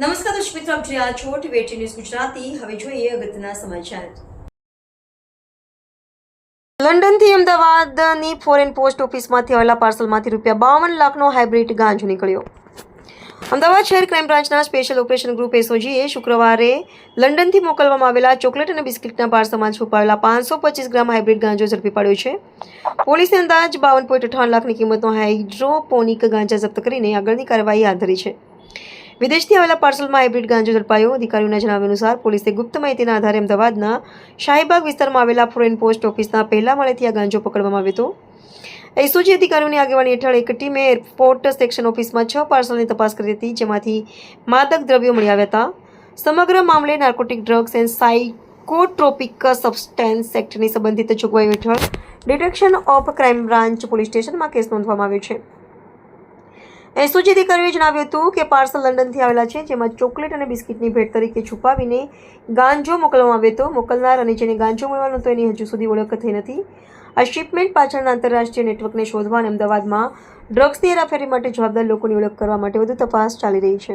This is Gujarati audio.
નમસ્કાર દર્શક મિત્રો, આપ જોઈ રહ્યા છો ટીવી ન્યૂઝ ગુજરાતી. હવે જોઈએ અગત્યના સમાચાર. લંડનથી અમદાવાદની ફોરેન પોસ્ટ ઓફિસમાંથી આવેલા પાર્સલમાંથી રૂપિયા બાવન લાખનો હાઇબ્રિડ ગાંજો નીકળ્યો. અમદાવાદ શહેર ક્રાઇમ બ્રાન્ચના સ્પેશિયલ ઓપરેશન ગ્રુપ એસઓજીએ શુક્રવારે લંડનથી મોકલવામાં આવેલા ચોકલેટ અને બિસ્કિટના પાર્સલમાં છુપાયેલા પાંચસો પચીસ ગ્રામ હાઇબ્રિડ ગાંજો ઝડપી પાડ્યો છે. પોલીસે અંદાજ બાવન પોઈન્ટ અઠાવન લાખની કિંમતનો હાઇડ્રોપોનિક ગાંજા જપ્ત કરીને આગળની કાર્યવાહી હાથ ધરી છે. વિદેશથી આવેલા પાર્સલમાં હાઇબ્રિડ ગાંજો ઝડપાયો. અધિકારીઓના જણાવ્યા અનુસાર, પોલીસે ગુપ્ત માહિતીના આધારે અમદાવાદના શાહીબાગ વિસ્તારમાં આવેલા ફોરેન પોસ્ટ ઓફિસના પહેલા માળેથી આ ગાંજો પકડવામાં આવ્યો હતો. એસઓજી અધિકારીઓની આગેવાની હેઠળ એક ટીમે એરપોર્ટ સેક્શન ઓફિસમાં છ પાર્સલની તપાસ કરી હતી, જેમાંથી માદક દ્રવ્યો મળી આવ્યા હતા. સમગ્ર મામલે narcotic drugs and psychotropic substance એક્ટની સંબંધિત જોગવાઈઓ હેઠળ detection of crime branch police સ્ટેશનમાં કેસ નોંધવામાં આવ્યો છે. એસઓજી કરવી જણાવ્યું હતું કે પાર્સલ લંડનથી આવેલા છે, જેમાં ચોકલેટ અને બિસ્કિટની ભેટ તરીકે છુપાવીને ગાંજો મોકલવામાં આવ્યો હતો. મોકલનાર અને જેને ગાંજો મળવાનો હતો એની હજુ સુધી ઓળખ થઈ નથી. આ શિપમેન્ટ પાછળના આંતરરાષ્ટ્રીય નેટવર્કને શોધવા અને અમદાવાદમાં ડ્રગ્સની હેરાફેરી માટે જવાબદાર લોકોની ઓળખ કરવા માટે વધુ તપાસ ચાલી રહી છે.